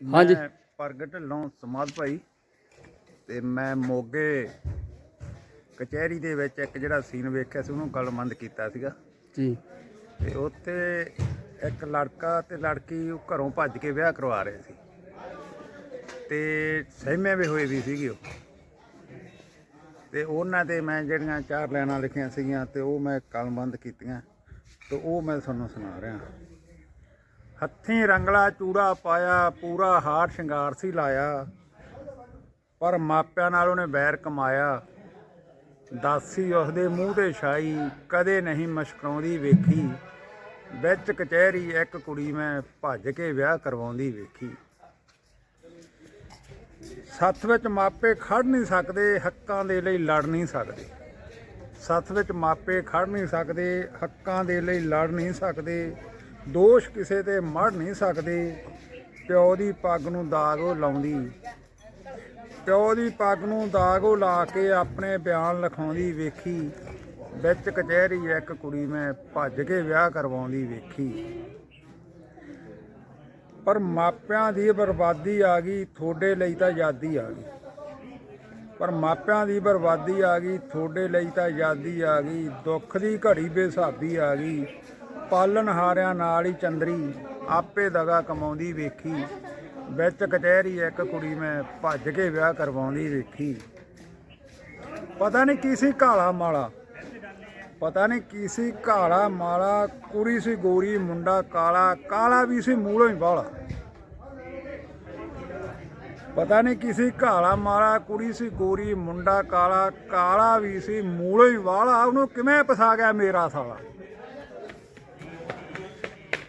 ਹਾਂਜੀ। ਮੈਂ ਪ੍ਰਗਟ ਢਿੱਲੋਂ ਸਮਾਦ ਭਾਈ ਤੇ ਮੈਂ ਮੋਗੇ ਕਚਹਿਰੀ ਦੇ ਵਿੱਚ ਇੱਕ ਜਿਹੜਾ ਸੀਨ ਵੇਖਿਆ ਸੀ ਉਹਨੂੰ ਗਲਮੰਦ ਕੀਤਾ ਸੀਗਾ। ਜੀ। ਤੇ ਉੱਥੇ ਇੱਕ ਲੜਕਾ ਤੇ ਲੜਕੀ ਉਹ ਘਰੋਂ ਭੱਜ ਕੇ ਵਿਆਹ ਕਰਵਾ ਰਹੇ ਸੀ। ਤੇ ਸਹਿਮੇ ਵੀ ਹੋਏ ਵੀ ਸੀਗੇ ਉਹ। ਤੇ ਉਹਨਾਂ ਤੇ ਮੈਂ ਜਿਹੜੀਆਂ ਚਾਰ ਲਾਈਨਾਂ ਲਿਖੀਆਂ ਸੀਗੀਆਂ ਤੇ ਉਹ ਮੈਂ ਕਲਮਬੰਦ ਕੀਤੀਆਂ। ਤੇ ਉਹ ਮੈਂ ਤੁਹਾਨੂੰ ਸੁਣਾ ਰਿਹਾ। ਹੱਥੀਂ ਰੰਗਲਾ ਚੂੜਾ ਪਾਇਆ, ਪੂਰਾ ਹਾਰ ਸ਼ਿੰਗਾਰ ਸੀ ਲਾਇਆ। ਪਰ ਮਾਪਿਆਂ ਨਾਲ ਉਹਨੇ ਬੈਰ ਕਮਾਇਆ। ਦਾਸੀ ਉਸਦੇ ਮੂੰਹ ਤੇ ਛਾਈ, ਕਦੇ ਨਹੀਂ ਮਸ਼ਕਰਾਉਂਦੀ ਵੇਖੀ। ਵਿੱਚ ਕਚਹਿਰੀ ਇੱਕ ਕੁੜੀ ਮੈਂ ਭੱਜ ਕੇ ਵਿਆਹ ਕਰਵਾਉਂਦੀ ਵੇਖੀ। ਸੱਥ ਵਿੱਚ ਮਾਪੇ ਖੜ ਨਹੀਂ ਸਕਦੇ, ਹੱਕਾਂ ਦੇ ਲਈ ਲੜ ਨਹੀਂ ਸਕਦੇ। ਸੱਥ ਵਿੱਚ ਮਾਪੇ ਖੜ ਨਹੀਂ ਸਕਦੇ, ਹੱਕਾਂ ਦੇ ਲਈ ਲੜ ਨਹੀਂ ਸਕਦੇ। ਦੋਸ਼ ਕਿਸੇ ਤੇ ਮੜ ਨਹੀਂ ਸਕਦੇ। ਪਿਓ ਦੀ ਪੱਗ ਨੂੰ ਦਾਗ ਉਹ ਲਾਉਂਦੀ। ਪਿਓ ਦੀ ਪੱਗ ਨੂੰ ਦਾਗ ਉਹ ਲਾ ਕੇ ਆਪਣੇ ਬਿਆਨ ਲਿਖਾਉਂਦੀ ਵੇਖੀ। ਵਿੱਚ ਕਚਹਿਰੀ ਇੱਕ ਕੁੜੀ ਮੈਂ ਭੱਜ ਕੇ ਵਿਆਹ ਕਰਵਾਉਂਦੀ ਵੇਖੀ। ਪਰ ਮਾਪਿਆਂ ਦੀ ਬਰਬਾਦੀ ਆ ਗਈ, ਤੁਹਾਡੇ ਲਈ ਤਾਂ ਆਜ਼ਾਦੀ ਆ ਗਈ। ਪਰ ਮਾਪਿਆਂ ਦੀ ਬਰਬਾਦੀ ਆ ਗਈ, ਤੁਹਾਡੇ ਲਈ ਤਾਂ ਆਜ਼ਾਦੀ ਆ ਗਈ। ਦੁੱਖ ਦੀ ਘੜੀ ਬੇਸਾਬੀ ਆ ਗਈ। ਪਾਲਣ ਹਾਰਿਆਂ ਨਾਲ ਹੀ ਚੰਦਰੀ ਆਪੇ ਦਗਾ ਕਮਾਉਂਦੀ ਵੇਖੀ। ਵਿੱਚ ਕਚਹਿਰੀ ਇੱਕ ਕੁੜੀ ਮੈਂ ਭੱਜ ਕੇ ਵਿਆਹ ਕਰਵਾਉਂਦੀ ਵੇਖੀ। ਪਤਾ ਨਹੀਂ ਕੀ ਸੀ ਕਾਲਾ ਮਾਲਾ। ਪਤਾ ਨਹੀਂ ਕੀ ਸੀ ਕਾਲਾ ਮਾਲਾ। ਕੁੜੀ ਸੀ ਗੋਰੀ, ਮੁੰਡਾ ਕਾਲਾ। ਕਾਲਾ ਵੀ ਸੀ ਮੂਲੋਂ ਹੀ ਬਾਲਾ ਪਤਾ ਨਹੀਂ ਕੀ ਸੀ ਕਾਲਾ ਮਾਰਾ ਕੁੜੀ ਸੀ ਗੋਰੀ, ਮੁੰਡਾ ਕਾਲਾ। ਕਾਲਾ ਵੀ ਸੀ ਮੂਲੋਂ ਹੀ ਵਾਲਾ ਉਹਨੂੰ ਕਿਵੇਂ ਪਸਾ ਗਿਆ ਮੇਰਾ ਸਾਲਾ?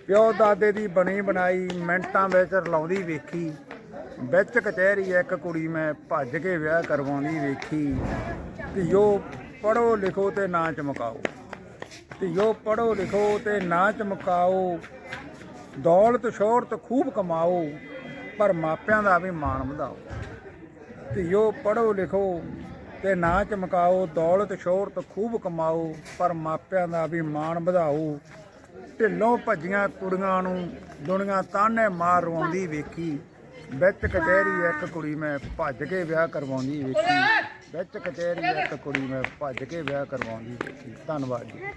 ਪਿਓ ਦਾਦੇ ਦੀ ਬਣੀ ਬਣਾਈ ਮਿੰਟਾਂ ਵਿੱਚ ਰਲਾਉਂਦੀ ਵੇਖੀ। ਵਿੱਚ ਕਚਹਿਰੀ ਇੱਕ ਕੁੜੀ ਮੈਂ ਭੱਜ ਕੇ ਵਿਆਹ ਕਰਵਾਉਂਦੀ ਵੇਖੀ। ਧੀਓ ਪੜੋ ਲਿਖੋ ਤੇ ਨਾ ਚਮਕਾਓ। ਧੀਓ ਪੜੋ ਲਿਖੋ ਤੇ ਨਾ ਚਮਕਾਓ। ਦੌਲਤ ਸ਼ੋਹਰਤ ਖੂਬ ਕਮਾਓ, ਪਰ ਮਾਪਿਆਂ ਦਾ ਵੀ ਮਾਣ ਵਧਾਓ। ਧੀਓ ਪੜੋ ਲਿਖੋ ਤੇ ਨਾ ਚਮਕਾਓ, ਦੌਲਤ ਸ਼ੋਹਰਤ ਖੂਬ ਕਮਾਓ, ਪਰ ਮਾਪਿਆਂ ਦਾ ਵੀ ਮਾਣ ਵਧਾਓ। ਢਿੱਲੋਂ ਭੱਜੀਆਂ ਕੁੜੀਆਂ ਨੂੰ ਦੁਨੀਆ ਤਾਨੇ ਮਾਰ ਰਵਾਉਂਦੀ ਵੇਖੀ। ਵਿੱਚ ਕਚਹਿਰੀ ਇੱਕ ਕੁੜੀ ਮੈਂ ਭੱਜ ਕੇ ਵਿਆਹ ਕਰਵਾਉਂਦੀ ਵੇਖੀ। ਵਿੱਚ ਕਚਹਿਰੀ ਇੱਕ ਕੁੜੀ ਮੈਂ ਭੱਜ ਕੇ ਵਿਆਹ ਕਰਵਾਉਂਦੀ ਵੇਖੀ। ਧੰਨਵਾਦ ਜੀ।